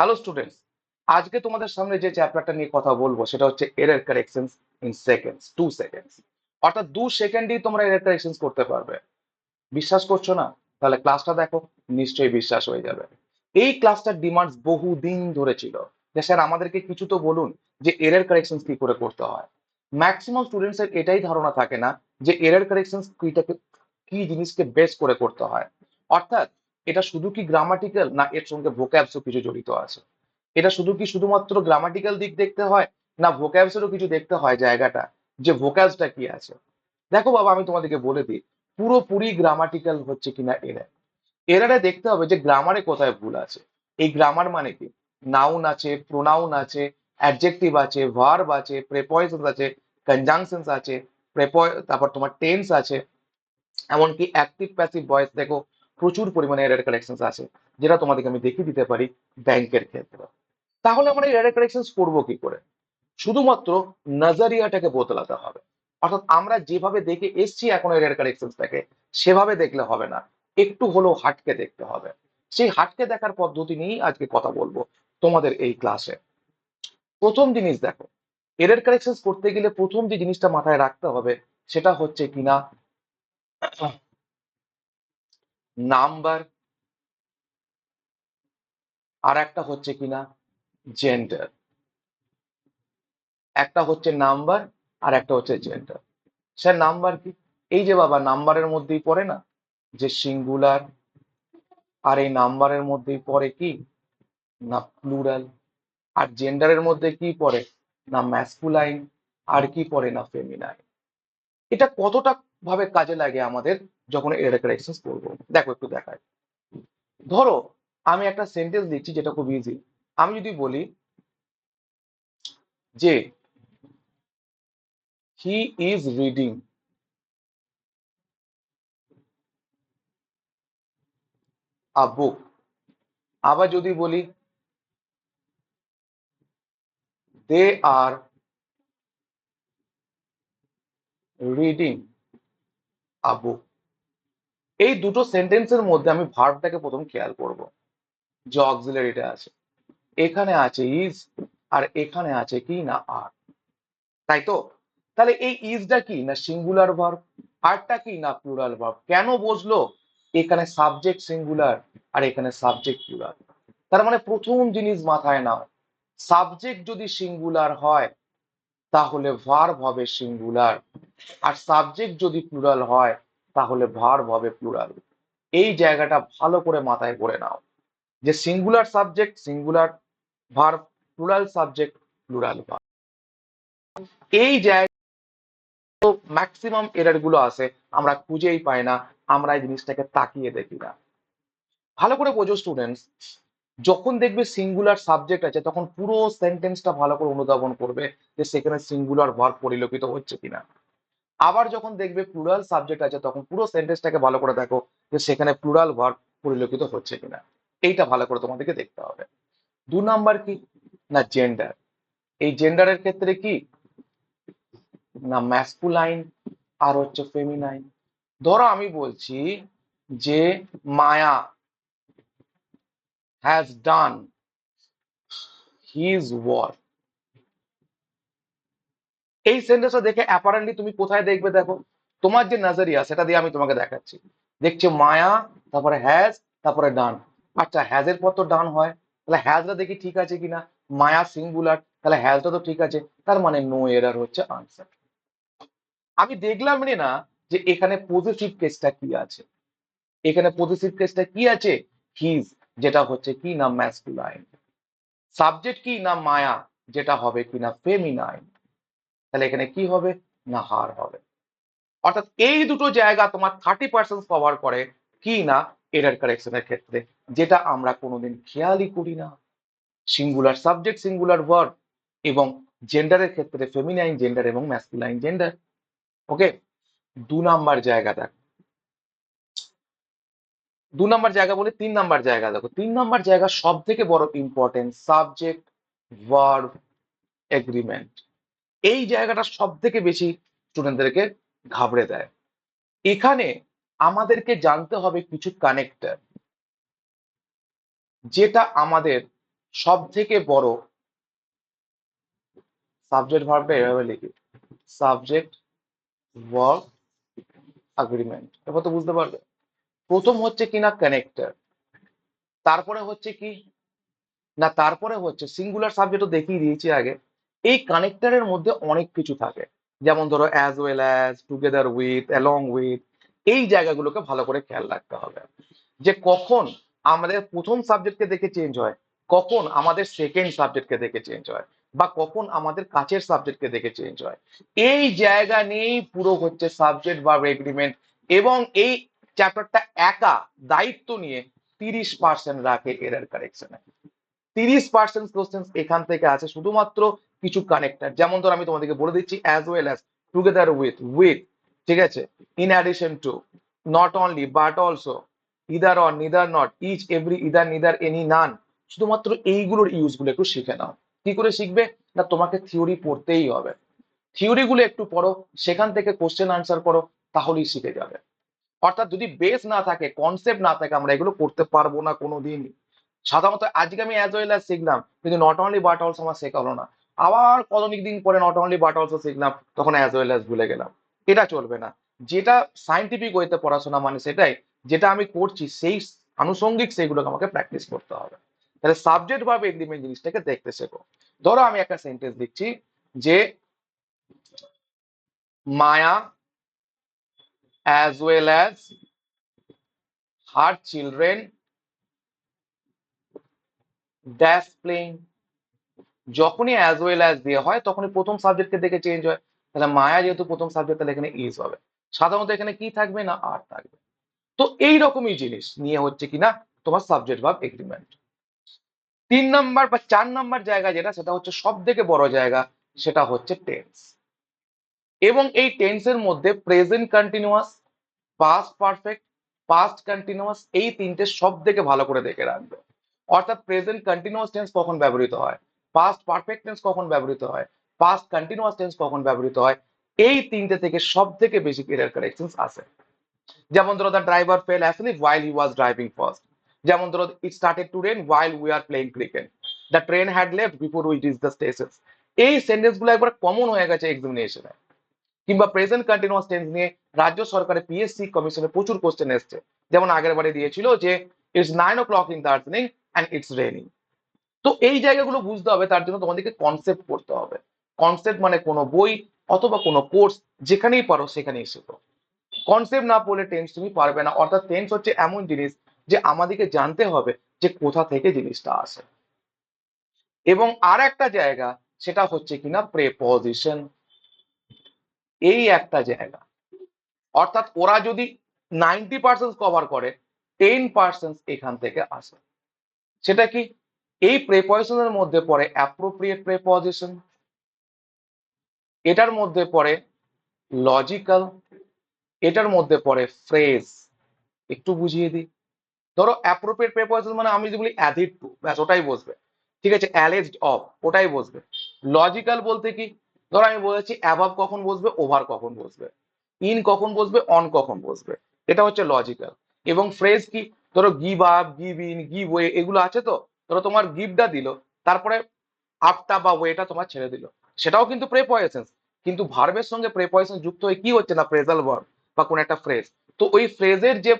Hello students আজকে তোমাদের সামনে যে চ্যাপ্টারটা নিয়ে কথা বলব, সেটা হচ্ছে error corrections in seconds two seconds অর্থাৎ দু সেকেন্ডেই তোমরা এরর কারেকশনস করতে পারবে। বিশ্বাস করছ না? তাহলে ক্লাসটা দেখো, নিশ্চয়ই বিশ্বাস হয়ে যাবে। এই ক্লাসটার ডিমান্ডস বহু দিন ধরে ছিল। যে স্যার, আমাদেরকে কিছু তো বলুন যে এরর কারেকশনস কি করে করতে হয়। ম্যাক্সিমাম স্টুডেন্টসের এটাই ধারণা থাকে না যে এরর কারেকশনস কিটাকে কি জিনিসকে বেস করে করতে হয়। অর্থাৎ এটা শুধু কি গ্রামাটিক্যাল না, এর সঙ্গে ভোক্যাবসও কিছু জড়িত আছে। এটা শুধু কি শুধুমাত্র গ্রামাটিক্যাল দিক দেখতে হয়? না ভোক্যাবসেরও কিছু দেখতে হয় জায়গাটা। যে ভোক্যাবসটা কি আছে? দেখো বাবা, আমি তোমাদেরকে বলে দিই, পুরোপুরি গ্রামাটিক্যাল হচ্ছে কিনা এরার এরারে দেখতে হবে যে গ্রামারে কোথায় ভুল আছে। এই গ্রামার মানে কি? নাউন আছে প্রোনাউন আছে অ্যাডজেক্টিভ আছে ভার্ব আছে প্রেপয়েশনস আছে কনজাংশনস আছে প্রেপয় তারপর তোমার টেন্স আছে। এমনকি অ্যাক্টিভ প্যাসিভ ভয়েস দেখো প্রচুর পরিমাণে এরার কালেকশনস আছে, যেটা তোমাদেরকে আমি দেখিয়ে দিতে পারি ব্যাংকের ক্ষেত্রে। তাহলে আমরা এরার কালেকশনস করব কি করে? শুধুমাত্র নজরিয়াটাকে বদলাতে হবে। অর্থাৎ আমরা যেভাবে দেখে এসছি এখন এরার কালেকশনসটাকে সেভাবে দেখলে হবে না। একটু হলেও হাটকে দেখতে হবে। সেই হাটকে দেখার পদ্ধতি নিয়েই আজকে কথা বলব তোমাদের এই ক্লাসে প্রথম জিনিস দেখো এরার কালেকশন করতে গেলে প্রথম যে জিনিসটা মাথায় রাখতে হবে, সেটা হচ্ছে কিনা? নাম্বার আর একটা হচ্ছে কিনা জেন্ডার একটা হচ্ছে নাম্বার আর একটা হচ্ছে জেন্ডার স্যার, নাম্বার কি? এই যে বাবা, নাম্বারের মধ্যেই পড়ে না? যে সিঙ্গুলার আর এই নাম্বারের মধ্যেই পড়ে কি? না প্লুরাল আর জেন্ডারের মধ্যে কি পড়ে? না ম্যাসকুলাইন আর কি পড়ে না ফেমিনাইন এটা কতটা ভাবে কাজে লাগে আমাদের যখন এর করব? দেখো, একটু দেখায় ধরো, আমি একটা সেন্টেন্স দিচ্ছি যেটা খুব ইজি আমি যদি বলি যে হি ইজ রিডিং আ বুক আবার যদি বলি দে আর রিডিং আ বুক এই দুটো সেন্টেন্সের মধ্যে আমি ভার্বটাকে প্রথম খেয়াল করব। যে অক্সিলারিটা আছে। এখানে আছে ইজ আর এখানে আছে কি না আর তাই তো? তাহলে এই ইজটা কি না সিঙ্গুলার ভার্ব আরটা কি না প্লুরাল ভার্ব কেন বসল? এখানে সাবজেক্ট সিঙ্গুলার আর এখানে সাবজেক্ট প্লুরাল তার মানে প্রথম জিনিস মাথায় নাও। সাবজেক্ট যদি সিঙ্গুলার হয় তাহলে ভার্ব হবে সিঙ্গুলার আর সাবজেক্ট যদি প্লুরাল হয়, তাহলে ভার্ব হবে প্লুরাল এই জায়গাটা ভালো করে মাথায় করে নাও। যে singular subject singular verb plural subject plural verb এই জায়গা ম্যাক্সিমাম এরারগুলো আছে, আমরা খুঁজেই পাই না, আমরা এই জিনিসটাকে তাকিয়ে দেখি না। ভালো করে বোঝো স্টুডেন্টস যখন দেখবে সিঙ্গুলার সাবজেক্ট আছে, তখন পুরো সেন্টেন্সটা ভালো করে অনুধাবন করবে যে সেখানে সিঙ্গুলার ভার্ব পরিলক্ষিত হচ্ছে কিনা। আবার যখন দেখবে প্লুরাল সাবজেক্ট আছে, তখন পুরো সেন্টেন্সটাকে ভালো করে দেখো যে সেখানে প্লুরাল ভার্ব পরিলক্ষিত হচ্ছে কিনা। এইটা ভালো করে তোমাদেরকে দেখতে হবে। দু নাম্বার কি? না জেন্ডার এই জেন্ডারের ক্ষেত্রে কি? না ম্যাসকুলাইন আর হচ্ছে ফেমিনাইন ধরো আমি বলছি যে Maya has done his work এই সেন্টেন্সটা দেখে অ্যাপারেন্টলি তুমি কোথায় দেখবে দেখো? তোমার যে নাজারিয়া, সেটা দিয়ে আমি তোমাকে দেখাচ্ছি। দেখছ মায়া, তারপরে হ্যাজ তারপরে ডান আচ্ছা হ্যাজের পর তো ডান হয়। তাহলে হ্যাজটা দেখি ঠিক আছে কিনা? মায়া সিঙ্গুলার তাহলে হ্যাজটা তো ঠিক আছে। তার মানে নো এরার হচ্ছে আনসার আমি দেখলাম রে না যে এখানে পজিটিভ কেসটা কি আছে? এখানে পজিটিভ কেসটা কি আছে? হিজ যেটা হচ্ছে কি না ম্যাসকুলাইন সাবজেক্ট কি না মায়া? যেটা হবে কি না ফেমিনাইন তাহলে এখানে কি হবে? না হার হবে। অর্থাৎ এই দুটো জায়গা তোমার থার্টি পার্সেন্ট কভার করে কি না? এরার কারেকশনের ক্ষেত্রে। যেটা আমরা কোনোদিন খেয়ালই করি না। সিঙ্গুলার সাবজেক্ট সিঙ্গুলার ওয়ার্ড এবং জেন্ডারের ক্ষেত্রে ফেমিনাইন জেন্ডার এবং ম্যাসকুলাইন জেন্ডার ওকে দু নাম্বার জায়গা দেখো। দু নাম্বার জায়গা বলে, তিন নাম্বার জায়গা দেখো। তিন নাম্বার জায়গা সব থেকে বড় ইম্পর্টেন্ট সাবজেক্ট ভার্ব এগ্রিমেন্ট এই জায়গাটা সব থেকে বেশি স্টুডেন্টদেরকে ঘাবড়ে দেয়। এখানে আমাদেরকে জানতে হবে কিছু কানেক্টর যেটা আমাদের সব থেকে বড় সাবজেক্ট ভার্বটা এভাবে লিখি। সাবজেক্ট ভার্ব এগ্রিমেন্ট এবার তো বুঝতে পারবে। প্রথম হচ্ছে কিনা কানেক্টর তারপরে হচ্ছে কি? না, তারপরে হচ্ছে সিঙ্গুলার সাবজেক্টও দেখিয়ে দিয়েছি আগে। এই কানেক্টরের মধ্যে অনেক কিছু থাকে। যেমন ধরো as well as together with along with এই জায়গাগুলোকে ভালো করে খেয়াল রাখতে হবে। যে কখন আমাদের প্রথম সাবজেক্টকে দেখে চেঞ্জ হয়, কখন আমাদের সেকেন্ড সাবজেক্টকে দেখে চেঞ্জ হয়, বা কখন আমাদের কাছের সাবজেক্টকে দেখে চেঞ্জ হয়। এই জায়গা নিয়েই পুরো হচ্ছে সাবজেক্ট বা এগ্রিমেন্ট এবং এই চ্যাপ্টারটা একা দায়িত্ব নিয়ে তিরিশ পার্সেন্ট রাখে এরার কারেকশনে তিরিশ পার্সেন্ট কোশ্চেন এখান থেকে আছে শুধুমাত্র কিছু কানেক্টর যেমন ধর আমি তোমাদেরকে বলে দিচ্ছি as well as together with with ঠিক আছে? In addition to not only but also either on neither not each every either neither any none শুধুমাত্র এইগুলোর ইউজগুলো একটু শিখে নাও। কি করে শিখবে? না, তোমাকে থিওরি পড়তেই হবে। থিওরি গুলো একটু পড়ো, সেখান থেকে কোশ্চেন আনসার করো, তাহলেই শিখে যাবে। অর্থাৎ যদি বেস না থাকে কনসেপ্ট না থাকে, আমরা এগুলো করতে পারব না কোনোদিনই সাধারণত আজকে আমি অ্যাজ ওয়েল শিখলাম, কিন্তু নট অনলি বাট অলসো আমার শেখা হলো না। আবার কতদিন দিন পরে নট অনলি বাট অলসো শিখলাম, তখন অ্যাজ ওয়েল অ্যাজ ভুলে গেলাম। এটা চলবে না। যেটা সাইন্টিফিক ওয়েতে পড়াশোনা মানে সেটাই, যেটা আমি করছি, সেই আনুষঙ্গিক সেইগুলোকে আমাকে প্র্যাকটিস করতে হবে। তাহলে সাবজেক্ট ভাবে এগ্রিমেন্ট জিনিসটাকে দেখতে শেখো। ধরো আমি একটা সেন্টেন্স দিচ্ছি যে, Maya as well as her children dash playing যখনই অ্যাজ ওয়েল অ্যাজ দিয়ে হয়, তখনই প্রথম সাবজেক্টকে দেখে চেঞ্জ হয়। তাহলে মায়া যেহেতু প্রথম সাবজেক্ট তাহলে এখানে ইজ হবে। সাধারণত এখানে কি থাকবে না আর থাকবে। তো এই রকমই জিনিস নিয়ে হচ্ছে কিনা তোমার সাবজেক্ট ভাব এগ্রিমেন্ট তিন নাম্বার বা চার নাম্বার জায়গা যেটা, সেটা হচ্ছে সব থেকে বড় জায়গা, সেটা হচ্ছে টেন্স এবং এই টেন্সের মধ্যে present continuous past perfect past continuous এই তিনটে সব থেকে ভালো করে দেখে রাখবে। অর্থাৎ প্রেজেন্ট কন্টিনিউয়াস টেন্স কখন ব্যবহৃত হয়? পাস্ট পারফেক্ট টেন্স কখন ব্যবহৃত হয়? পাস্ট কন্টিনিউয়াস টেন্স কখন ব্যবহৃত হয়? এই তিনটে থেকে সব থেকে বেশি এরার কারেকশনস আসে। যেমন ধরো the driver fell asleep while he was driving first যেমন ধরো it started to rain while we are playing cricket the train had left before we reach the station এই সেন্টেন্সগুলো একবার কমন হয়ে গেছে এক্সামিনেশনে কিংবা প্রেজেন্ট কন্টিনিউয়াস টেন্স নিয়ে রাজ্য সরকারের পিএসসি কমিশনে প্রচুর কোশ্চেন এসছে। যেমন আগের বারে দিয়েছিল যে it's nine o'clock in Darjeeling and it's raining তো এই জায়গাগুলো বুঝতে হবে, তার জন্য তোমাদেরকে কনসেপ্ট পড়তে হবে। কনসেপ্ট মানে কোনো বই অথবা কোনো কোর্স যেখানেই পারো সেখানেই শেখো। কনসেপ্ট না পড়লে টেন্স তুমি পারবে না। অর্থাৎ টেন্স হচ্ছে এমন জিনিস যে আমাদেরকে জানতে হবে যে কোথা থেকে জিনিসটা আসে। এবং আর একটা জায়গা, সেটা হচ্ছে কিনা প্রেপজিশন এই একটা জায়গা। অর্থাৎ ওরা যদি নাইনটি পার্সেন্ট কভার করে টেন পার্সেন্ট এখান থেকে আসে। সেটা কি? এই প্রেপজিশনের মধ্যে পড়ে অ্যাপ্রোপ্রিয়েট প্রেপজিশন এটার মধ্যে পড়ে লজিক্যাল এটার মধ্যে পড়ে ফ্রেজ একটু বুঝিয়ে দিই। ধরো অ্যাপ্রোপ্রিয়েট প্রেপজিশন মানে আমি যদি বলি অ্যাডিড টু ব্যাস ওটাই বসবে। ঠিক আছে অ্যালেজড অফ ওটাই বসবে। লজিক্যাল বলতে কি? ধরো আমি বলেছি অ্যাভাব কখন বসবে ওভার কখন বসবে ইন কখন বসবে অন কখন বসবে, এটা হচ্ছে লজিক্যাল এবং ফ্রেজ কি? ধরো give up give in give way এগুলো আছে তো? ধরো তোমার গিভটা দিল, তারপরে আপটা বা ওয়েটা তোমার ছেড়ে দিল, সেটাও কিন্তু প্রেপয়েশন কিন্তু ভার্বের সঙ্গে প্রেপয়েশন যুক্ত হয়ে কি হচ্ছে না? প্রেজাল ভার্ব বা কোন একটা ফ্রেজ তো ওই ফ্রেজের যে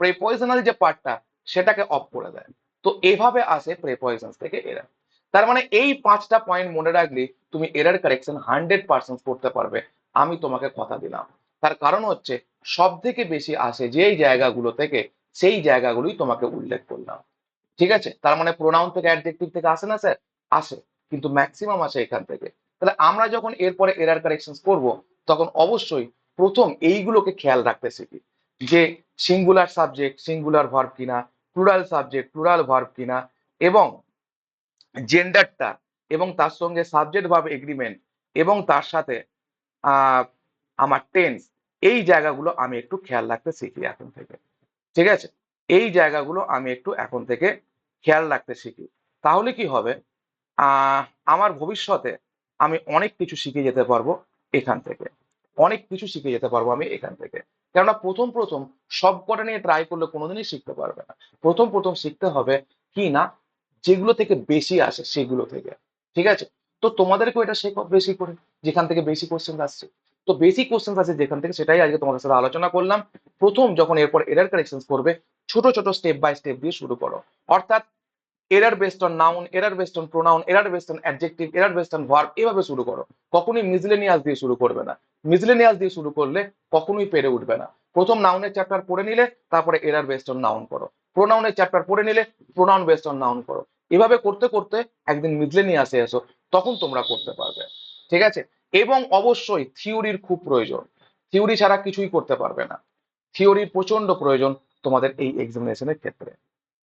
প্রেপয়েশনাল যে পার্টটা সেটাকে অফ করে দেয়, তো এভাবে আসে প্রেপয়েশন থেকে এরা। তার মানে এই পাঁচটা পয়েন্ট মনে রাখলে তুমি এরার কারেকশন হান্ড্রেড পার্সেন্ট করতে পারবে। আমি তোমাকে কথা দিলাম। তার কারণ হচ্ছে সব থেকে বেশি আসে যেই জায়গাগুলো থেকে, সেই জায়গাগুলোই তোমাকে উল্লেখ করলাম। ঠিক আছে? তার মানে প্রোনাউন থেকে অ্যাডজেক্টিভ থেকে আসে না, স্যার? আসে। কিন্তু ম্যাক্সিমাম আসে এখান থেকে। তাহলে আমরা যখন এরপরে এরার কারেকশন করব, তখন অবশ্যই প্রথম এইগুলোকে খেয়াল রাখতে শিখি। যে সিঙ্গুলার সাবজেক্ট সিঙ্গুলার ভার্ব কিনা প্লুরাল সাবজেক্ট প্লুরাল ভার্ব কিনা, এবং জেন্ডারটা এবং তার সঙ্গে সাবজেক্ট ভার্ব এগ্রিমেন্ট এবং তার সাথে আমার টেন্স এই জায়গাগুলো আমি একটু খেয়াল রাখতে শিখি এখন থেকে। ঠিক আছে? এই জায়গাগুলো আমি একটু এখন থেকে খেয়াল রাখতে শিখি। তাহলে কি হবে? আমার ভবিষ্যতে আমি অনেক কিছু শিখে যেতে পারব এখান থেকে। অনেক কিছু শিখে যেতে পারব আমি এখান থেকে। কেননা প্রথম প্রথম সব কটা নিয়ে ট্রাই করলে কোনোদিনই শিখতে পারবে না। প্রথম প্রথম শিখতে হবে কি না? যেগুলো থেকে বেশি আসে সেগুলো থেকে। ঠিক আছে? তো তোমাদেরকেও এটা শেখো বেশি করে, যেখান থেকে বেশি কোশ্চেন আসছে। তো বেসিক কোশ্চেন আছে যেখান থেকে সেটাই আজকে তোমাদের সাথে আলোচনা করলাম। প্রথম যখন এরপর এরার কারেকশন করবে, ছোট ছোট স্টেপ বাই স্টেপ দিয়ে শুরু করো। অর্থাৎ error based on noun error based on pronoun error based on adjective error based on verb এভাবে শুরু করো। কখনোই মিজলেনিয়াস দিয়ে শুরু করবে না। মিজলেনিয়াস দিয়ে শুরু করলে কখনোই পেরে উঠবে না। প্রথম নাউনের চ্যাপ্টার পড়ে নিলে, তারপরে এরার বেসড অন নাউন করো। প্রোনাউনের চ্যাপ্টার পড়ে নিলে প্রোনাউন বেসড অন নাউন করো। এভাবে করতে করতে একদিন মিজলেনিয়াসে এসো, তখন তোমরা করতে পারবে, ঠিক আছে? এবং অবশ্যই থিওরির খুব প্রয়োজন। থিওরি ছাড়া কিছুই করতে পারবে না। থিওরির প্রচণ্ড প্রয়োজন তোমাদের এই এক্সামিনেশনের ক্ষেত্রে,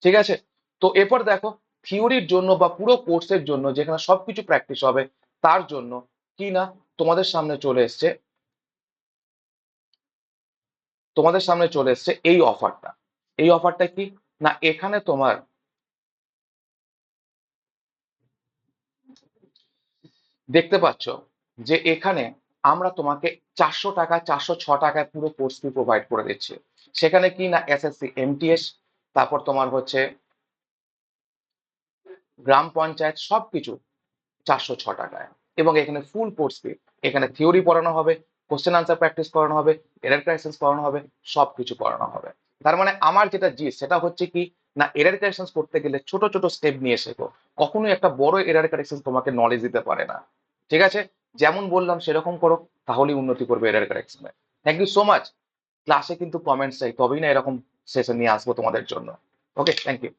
ঠিক আছে? তো এরপর দেখো, থিওরির জন্য বা পুরো কোর্সের জন্য যেখানে সবকিছু প্র্যাকটিস হবে, তার জন্য কি না তোমাদের সামনে চলে এসছে, তোমাদের সামনে চলে এসছে এই অফারটা এই অফারটা কি? না, এখানে তোমার দেখতে পাচ্ছ যে এখানে আমরা তোমাকে চারশো টাকা, চারশো ছ টাকায় পুরো কোর্স ফি প্রোভাইড করে দিচ্ছি। সেখানে কি না এসএসসি এমটিএস তারপর তোমার হচ্ছে গ্রাম পঞ্চায়েত সবকিছু চারশো ছ টাকায়। এবং এখানে ফুল কোর্স ফি এখানে থিওরি পড়ানো হবে কোশ্চেন আনসার প্র্যাকটিস করানো হবে এরার কারেকশন করানো হবে, সবকিছু করানো হবে। তার মানে আমার যেটা জিস সেটা হচ্ছে কি না এরার কারেকশন করতে গেলে ছোট ছোট স্টেপ নিয়ে শেখো। কখনোই একটা বড় এরার কারেকশন তোমাকে নলেজ দিতে পারে না। ঠিক আছে? যেমন বললাম, সেরকম করো, তাহলেই উন্নতি করবে এরার কারেকশনে থ্যাংক ইউ সো মাচ ক্লাসে কিন্তু কমেন্টস চাই, তবেই না এরকম সেশন নিয়ে আসব তোমাদের জন্য। Okay thank you